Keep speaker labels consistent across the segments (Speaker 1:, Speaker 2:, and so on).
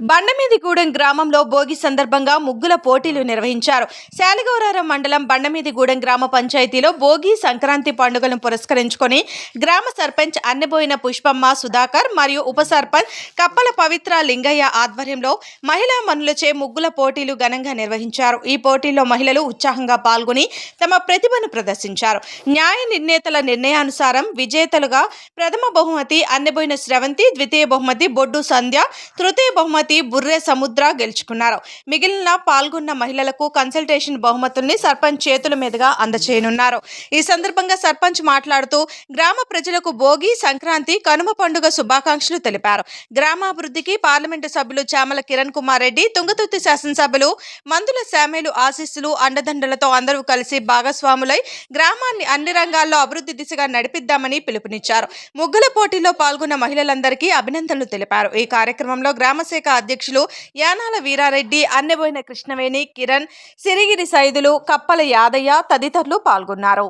Speaker 1: బండమీదిగూడెం గ్రామంలో భోగి సందర్భంగా ముగ్గుల పోటీలు నిర్వహించారు. శాలిగౌరారం మండలం బండమీదిగూడెం గ్రామ పంచాయతీలో భోగి సంక్రాంతి పండుగలను పురస్కరించుకొని గ్రామ సర్పంచ్ అన్నబోయిన పుష్పమ్మ సుధాకర్ మరియు ఉప సర్పంచ్ కప్పల పవిత్ర లింగయ్య ఆధ్వర్యంలో మహిళా మనులచే ముగ్గుల పోటీలు ఘనంగా నిర్వహించారు. ఈ పోటీల్లో మహిళలు ఉత్సాహంగా పాల్గొని తమ ప్రతిభను ప్రదర్శించారు. న్యాయ నిర్ణేతల నిర్ణయానుసారం విజేతలుగా ప్రథమ బహుమతి అన్నబోయిన స్రవంతి ద్వితీయ బహుమతి బొడ్డు సంధ్య తృతీయ బహుమతి బుర్రే సముద్ర గెలుచుకున్నారు. మిగిలిన పాల్గొన్న మహిళలకు కన్సల్టేషన్ బహుమతుల్ని సర్పంచ్ చేతుల మీదుగా అందచేయనున్నారు. ఈ సందర్భంగా సర్పంచ్ మాట్లాడుతూ గ్రామ ప్రజలకు భోగి సంక్రాంతి కనుమ పండుగ శుభాకాంక్షలు తెలిపారు. గ్రామాభివృద్ధికి పార్లమెంటు సభ్యులు చామల కిరణ్ కుమార్ రెడ్డి తుంగతుర్తి శాసనసభ్యులు మందుల శామేలు ఆశీస్సులు అండదండలతో అందరూ కలిసి భాగస్వాములై గ్రామాన్ని అన్ని రంగాల్లో అభివృద్ధి దిశగా నడిపిద్దామని పిలుపునిచ్చారు. ముగ్గుల పోటీలో పాల్గొన్న మహిళలందరికీ అభినందనలు తెలిపారు. ఈ కార్యక్రమంలో గ్రామశాఖ అధ్యక్షులు యానాల వీరారెడ్డి అన్నెబోయిన కృష్ణవేణి కిరణ్ సిరిగిరి సైదులు కప్పల యాదయ్య తదితరులు పాల్గొన్నారు.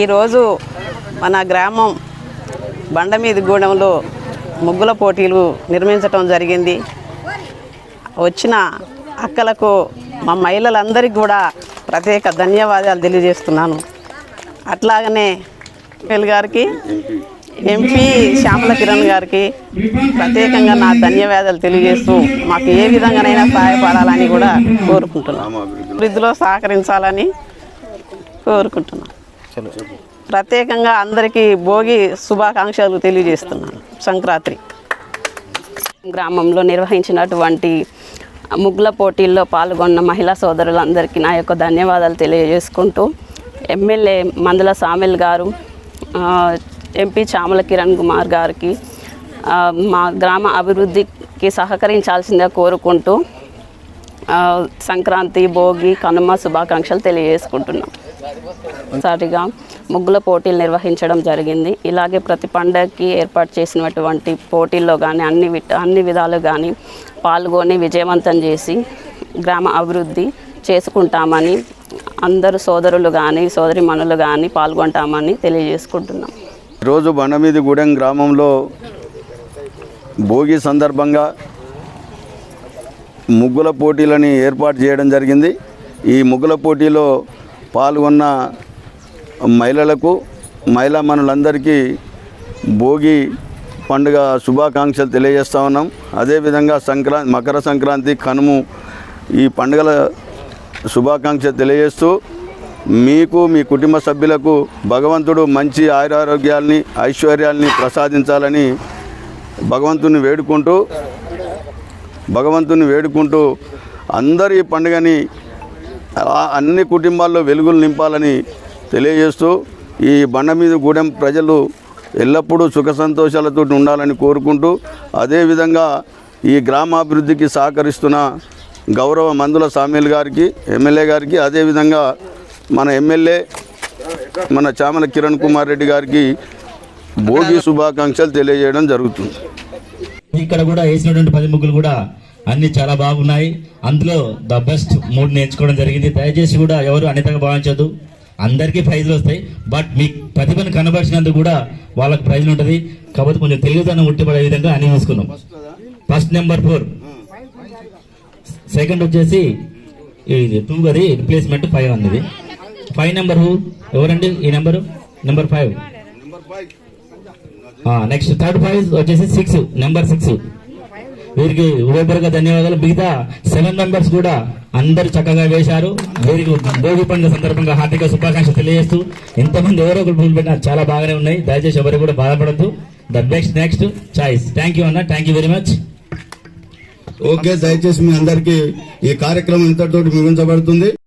Speaker 2: ఈరోజు మన గ్రామం బండమీదిగూడెంలో ముగ్గుల పోటీలు నిర్మించటం జరిగింది. వచ్చిన అక్కలకు మా మహిళలందరికీ కూడా ప్రత్యేక ధన్యవాదాలు తెలియజేస్తున్నాను. అట్లాగనే ఎల్ గారికి ఎంపీ శ్యామల కిరణ్ గారికి ప్రత్యేకంగా నా ధన్యవాదాలు తెలియజేస్తూ మాకు ఏ విధంగానైనా సహాయపడాలని కూడా కోరుకుంటున్నాను అభివృద్ధిలో సహకరించాలని కోరుకుంటున్నాను ప్రత్యేకంగా అందరికీ భోగి శుభాకాంక్షలు తెలియజేస్తున్నాను. సంక్రాంతి గ్రామంలో నిర్వహించినటువంటి ముగ్గుల పోటీల్లో పాల్గొన్న మహిళా సోదరులందరికీ నా యొక్క ధన్యవాదాలు తెలియజేసుకుంటూ ఎమ్మెల్యే మందుల సామిల్ గారు ఎంపీ చామల కిరణ్ కుమార్ గారికి మా గ్రామ అభివృద్ధికి సహకరించాల్సిందిగా కోరుకుంటూ సంక్రాంతి భోగి కనుమ శుభాకాంక్షలు తెలియజేసుకుంటున్నాం. సారిగా ముగ్గుల పోటీలు నిర్వహించడం జరిగింది. ఇలాగే ప్రతి పండగకి ఏర్పాటు చేసినటువంటి పోటీల్లో కానీ అన్ని అన్ని విధాలు కానీ పాల్గొని విజయవంతం చేసి గ్రామ అభివృద్ధి చేసుకుంటామని అందరు సోదరులు కానీ సోదరిమణులు కానీ పాల్గొంటామని తెలియజేసుకుంటున్నాం.
Speaker 3: ఈరోజు బండమీదిగూడెం గ్రామంలో భోగి సందర్భంగా ముగ్గుల పోటీలని ఏర్పాటు చేయడం జరిగింది. ఈ ముగ్గుల పోటీలో పాల్గొన్న మహిళలకు మహిళా మనులందరికీ భోగి పండుగ శుభాకాంక్షలు తెలియజేస్తూ ఉన్నాం. అదేవిధంగా సంక్రాంతి మకర సంక్రాంతి కనుము ఈ పండుగల శుభాకాంక్షలు తెలియజేస్తూ మీకు మీ కుటుంబ సభ్యులకు భగవంతుడు మంచి ఆయురారోగ్యాల్ని ఐశ్వర్యాల్ని ప్రసాదించాలని భగవంతుని వేడుకుంటూ భగవంతుని వేడుకుంటూ అందరి ఈ పండుగని అన్ని కుటుంబాల్లో వెలుగులు నింపాలని తెలియజేస్తూ ఈ బండ మీద గూడెం ప్రజలు ఎల్లప్పుడూ సుఖ సంతోషాలతో ఉండాలని కోరుకుంటూ అదేవిధంగా ఈ గ్రామాభివృద్ధికి సహకరిస్తున్న గౌరవ మందుల సామీల్ గారికి ఎమ్మెల్యే గారికి అదేవిధంగా మన ఎమ్మెల్యే మన చామల కిరణ్ కుమార్ రెడ్డి గారికి భోగి శుభాకాంక్షలు తెలియజేయడం జరుగుతుంది.
Speaker 4: ఇక్కడ కూడా వేసినటువంటి పది ముగ్గులు కూడా అన్ని చాలా బాగున్నాయి. అందులో ద బెస్ట్ మూడు నేర్చుకోవడం జరిగింది. దయచేసి కూడా ఎవరు అన్నితగా భావించదు అందరికీ ప్రైజ్లు వస్తాయి. బట్ మీ ప్రతిభను కనబరిచినందుకు కూడా వాళ్ళకి ప్రైజ్లు ఉంటుంది. కాబట్టి కొంచెం తెలుగుదనం ఉట్టిపడే విధంగా అన్ని తీసుకున్నాం ఫస్ట్ నెంబర్ ఫోర్. సెకండ్ వచ్చేసి ఇది టూ అది రిప్లేస్మెంట్ ఫైవ్ అన్నది. ఫైవ్ నెంబర్ ఎవరండి? ఈ number? Number five. Next third five వచ్చేసి సిక్స్ నెంబర్ సిక్స్ వీరికి హృదయపూర్వక ధన్యవాదాలు. మిగతా సెవెన్ మెంబర్స్ కూడా అందరు చక్కగా వేశారు. వీరికి భోగి పండుగ సందర్భంగా హార్దిక శుభాకాంక్షలు తెలియజేస్తూ ఇంతమంది ఎవరో ఒకరు పూలు పెట్టినా చాలా బాగానే ఉన్నాయి. దయచేసి ఎవరు కూడా బాధపడద్దు. The best next choice thank you అన్న. Thank you very much
Speaker 5: okay దయచేసి మీ అందరికీ ఈ కార్యక్రమం ఇంతటితోటి ముగించబడుతుంది.